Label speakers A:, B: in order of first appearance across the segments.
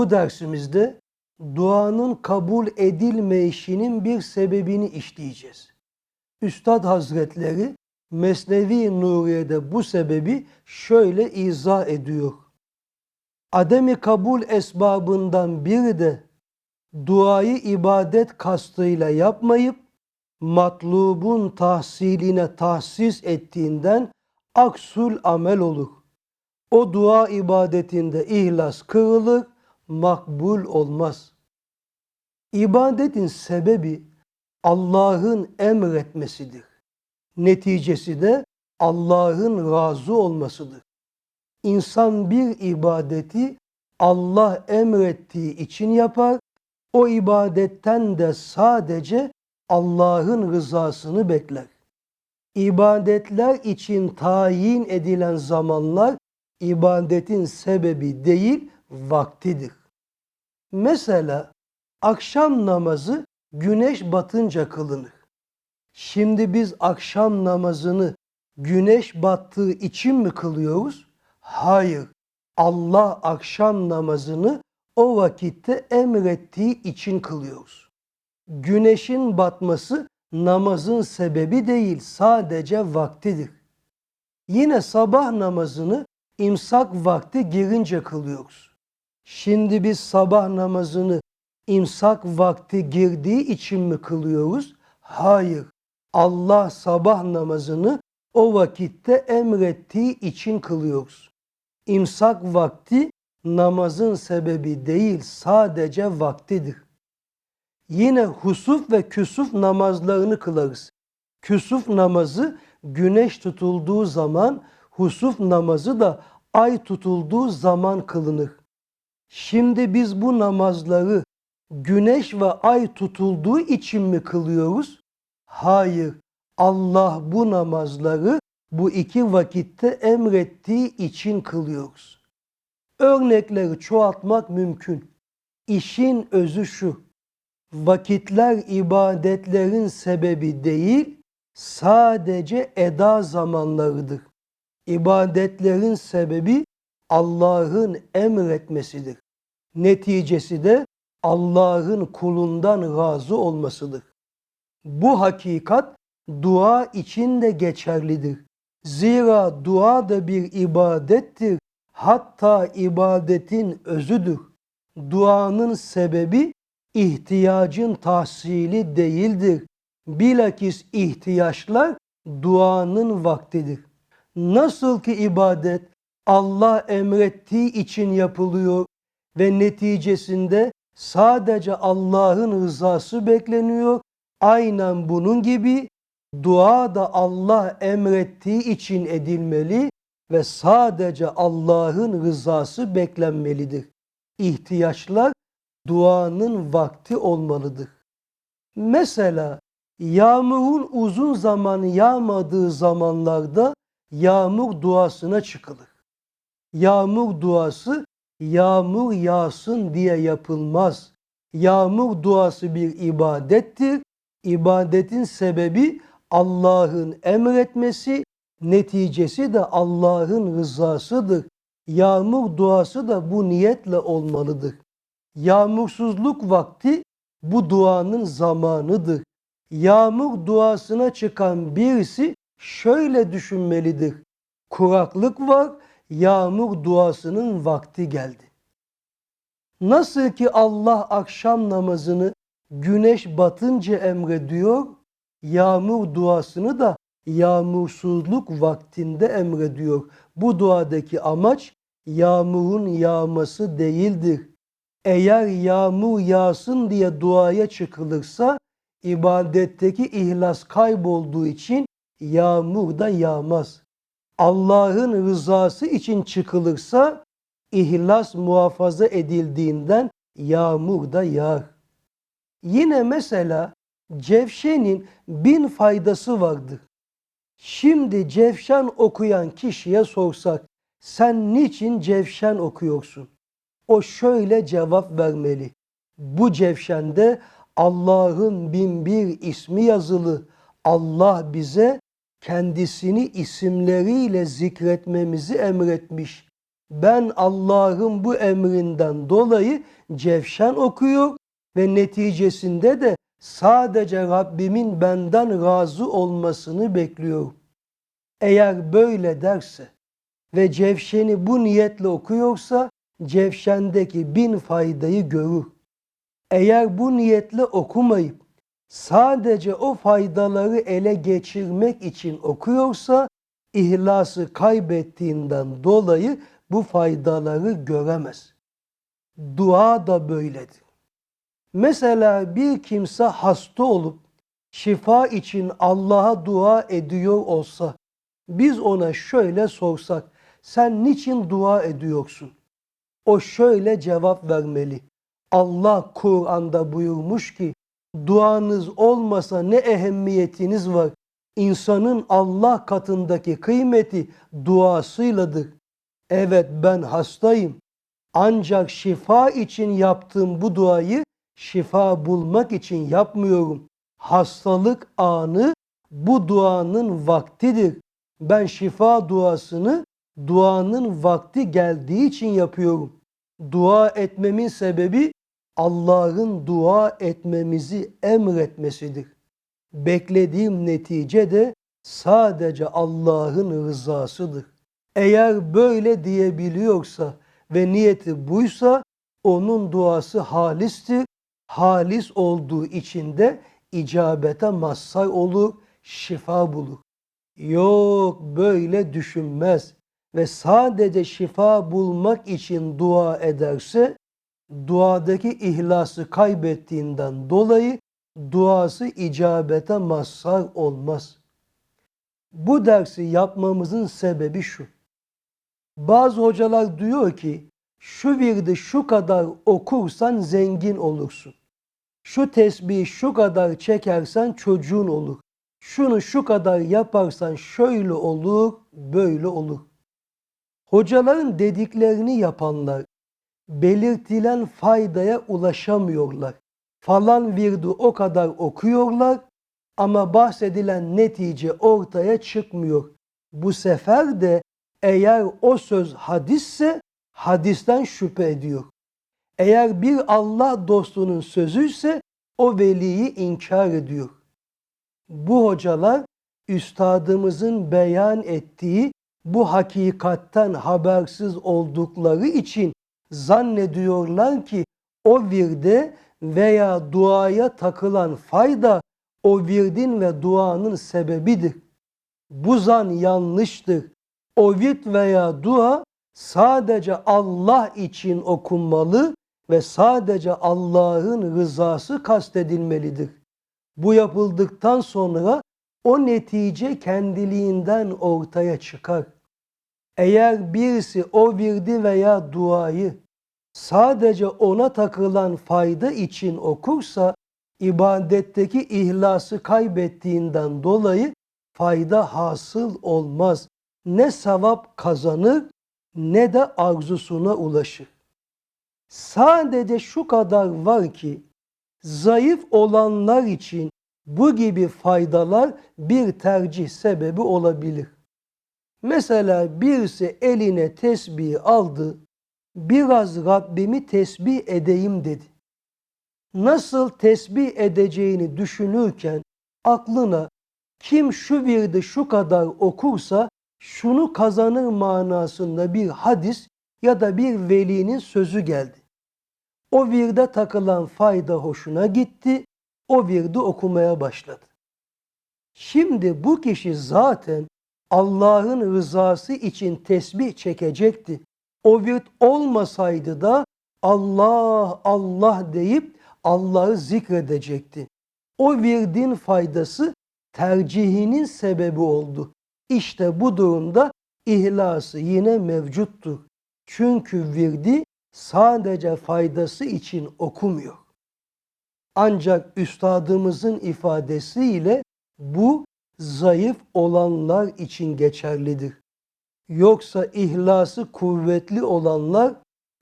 A: Bu dersimizde duanın kabul edilmeyişinin bir sebebini işleyeceğiz. Üstad Hazretleri Mesnevi Nuriye'de bu sebebi şöyle izah ediyor. Ademi kabul esbabından biri de duayı ibadet kastıyla yapmayıp matlubun tahsiline tahsis ettiğinden aksul amel olur. O dua ibadetinde ihlas kırılır, makbul olmaz. İbadetin sebebi Allah'ın emretmesidir. Neticesi de Allah'ın razı olmasıdır. İnsan bir ibadeti Allah emrettiği için yapar, o ibadetten de sadece Allah'ın rızasını bekler. İbadetler için tayin edilen zamanlar ibadetin sebebi değil, vaktidir. Mesela akşam namazı güneş batınca kılınır. Şimdi biz akşam namazını güneş battığı için mi kılıyoruz? Hayır. Allah akşam namazını o vakitte emrettiği için kılıyoruz. Güneşin batması namazın sebebi değil, sadece vaktidir. Yine sabah namazını imsak vakti girince kılıyoruz. Şimdi biz sabah namazını imsak vakti girdiği için mi kılıyoruz? Hayır. Allah sabah namazını o vakitte emrettiği için kılıyoruz. İmsak vakti namazın sebebi değil sadece vaktidir. Yine husuf ve küsuf namazlarını kılarız. Küsuf namazı güneş tutulduğu zaman, husuf namazı da ay tutulduğu zaman kılınır. Şimdi biz bu namazları güneş ve ay tutulduğu için mi kılıyoruz? Hayır. Allah bu namazları bu iki vakitte emrettiği için kılıyoruz. Örnekleri çoğaltmak mümkün. İşin özü şu. Vakitler ibadetlerin sebebi değil, sadece eda zamanlarıdır. İbadetlerin sebebi Allah'ın emretmesidir. Neticesi de Allah'ın kulundan razı olmasıdır. Bu hakikat dua için de geçerlidir. Zira dua da bir ibadettir. Hatta ibadetin özüdür. Duanın sebebi ihtiyacın tahsili değildir. Bilakis ihtiyaçlar duanın vaktidir. Nasıl ki ibadet Allah emrettiği için yapılıyor ve neticesinde sadece Allah'ın rızası bekleniyor. Aynen bunun gibi dua da Allah emrettiği için edilmeli ve sadece Allah'ın rızası beklenmelidir. İhtiyaçlar duanın vakti olmalıdır. Mesela yağmurun uzun zaman yağmadığı zamanlarda yağmur duasına çıkılır. Yağmur duası yağmur yağsın diye yapılmaz. Yağmur duası bir ibadettir. İbadetin sebebi Allah'ın emretmesi, neticesi de Allah'ın rızasıdır. Yağmur duası da bu niyetle olmalıdır. Yağmursuzluk vakti bu duanın zamanıdır. Yağmur duasına çıkan birisi şöyle düşünmelidir. Kuraklık var, yağmur duasının vakti geldi. Nasıl ki Allah akşam namazını güneş batınca emrediyor, yağmur duasını da yağmursuzluk vaktinde emrediyor. Bu duadaki amaç yağmurun yağması değildir. Eğer yağmur yağsın diye duaya çıkılırsa ibadetteki ihlas kaybolduğu için yağmur da yağmaz. Allah'ın rızası için çıkılırsa ihlas muhafaza edildiğinden yağmur da yağar. Yine mesela cevşenin bin faydası vardır. Şimdi cevşen okuyan kişiye sorsak sen niçin cevşen okuyorsun? O şöyle cevap vermeli. Bu cevşende Allah'ın bin bir ismi yazılı. Allah bize kendisini isimleriyle zikretmemizi emretmiş. ben Allah'ın bu emrinden dolayı cevşen okuyor ve neticesinde de sadece Rabbimin benden razı olmasını bekliyorum. Eğer böyle derse ve cevşeni bu niyetle okuyorsa cevşendeki bin faydayı görür. Eğer bu niyetle okumayıp sadece o faydaları ele geçirmek için okuyorsa ihlası kaybettiğinden dolayı bu faydaları göremez. Dua da böyledir. Mesela bir kimse hasta olup şifa için Allah'a dua ediyor olsa biz ona şöyle sorsak sen niçin dua ediyorsun? O şöyle cevap vermeli. Allah Kur'an'da buyurmuş ki duanız olmasa ne ehemmiyetiniz var? İnsanın Allah katındaki kıymeti duasıyladır. Evet ben hastayım. Ancak şifa için yaptığım bu duayı şifa bulmak için yapmıyorum. Hastalık anı bu duanın vaktidir. Ben şifa duasını duanın vakti geldiği için yapıyorum. Dua etmemin sebebi Allah'ın dua etmemizi emretmesidir. Beklediğim netice de sadece Allah'ın rızasıdır. Eğer böyle diyebiliyorsa ve niyeti buysa onun duası halistir. Halis olduğu için de icabete mazhar olur, şifa bulur. Yok böyle düşünmez ve sadece şifa bulmak için dua ederse duadaki ihlası kaybettiğinden dolayı duası icabete mazhar olmaz. Bu dersi yapmamızın sebebi şu. Bazı hocalar diyor ki şu virdi şu kadar okursan zengin olursun. Şu tesbihi şu kadar çekersen çocuğun olur. Şunu şu kadar yaparsan şöyle olur, böyle olur. Hocaların dediklerini yapanlar belirtilen faydaya ulaşamıyorlar. Falan virdi o kadar okuyorlar ama bahsedilen netice ortaya çıkmıyor. Bu sefer de eğer o söz hadisse hadisten şüphe ediyor. Eğer bir Allah dostunun sözüyse o veliyi inkar ediyor. Bu hocalar üstadımızın beyan ettiği bu hakikatten habersiz oldukları için zannediyorlar ki o virde veya duaya takılan fayda o virdin ve duanın sebebidir. Bu zan yanlıştır. O virt veya dua sadece Allah için okunmalı ve sadece Allah'ın rızası kastedilmelidir. Bu yapıldıktan sonra o netice kendiliğinden ortaya çıkar. Eğer birisi o virdi veya duayı sadece ona takılan fayda için okursa ibadetteki ihlası kaybettiğinden dolayı fayda hasıl olmaz. Ne sevap kazanır ne de arzusuna ulaşır. Sadece şu kadar var ki zayıf olanlar için bu gibi faydalar bir tercih sebebi olabilir. Mesela birisi eline tesbih aldı, biraz Rabbimi tesbih edeyim dedi. Nasıl tesbih edeceğini düşünürken aklına kim şu virdi şu kadar okursa şunu kazanır manasında bir hadis ya da bir velinin sözü geldi. O virde takılan fayda hoşuna gitti, o virdi okumaya başladı. Şimdi bu kişi zaten Allah'ın rızası için tesbih çekecekti. O virt olmasaydı da Allah Allah deyip Allah'ı zikredecekti. O virdin faydası tercihinin sebebi oldu. İşte bu durumda ihlası yine mevcuttur. Çünkü virdi sadece faydası için okumuyor. Ancak üstadımızın ifadesiyle bu zayıf olanlar için geçerlidir. Yoksa ihlası kuvvetli olanlar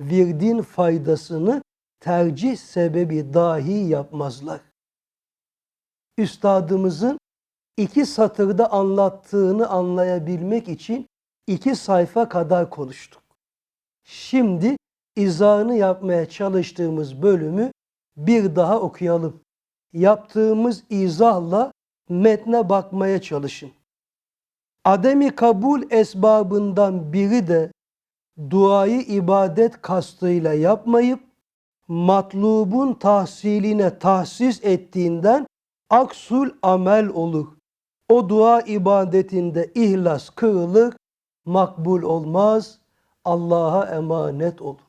A: virdin faydasını tercih sebebi dahi yapmazlar. Üstadımızın iki satırda anlattığını anlayabilmek için iki sayfa kadar konuştuk. Şimdi izahını yapmaya çalıştığımız bölümü bir daha okuyalım. Yaptığımız izahla metne bakmaya çalışın. Ademi kabul esbabından biri de duayı ibadet kastıyla yapmayıp matlubun tahsiline tahsis ettiğinden aksul amel olur. O dua ibadetinde ihlas kırılır, makbul olmaz, Allah'a emanet olur.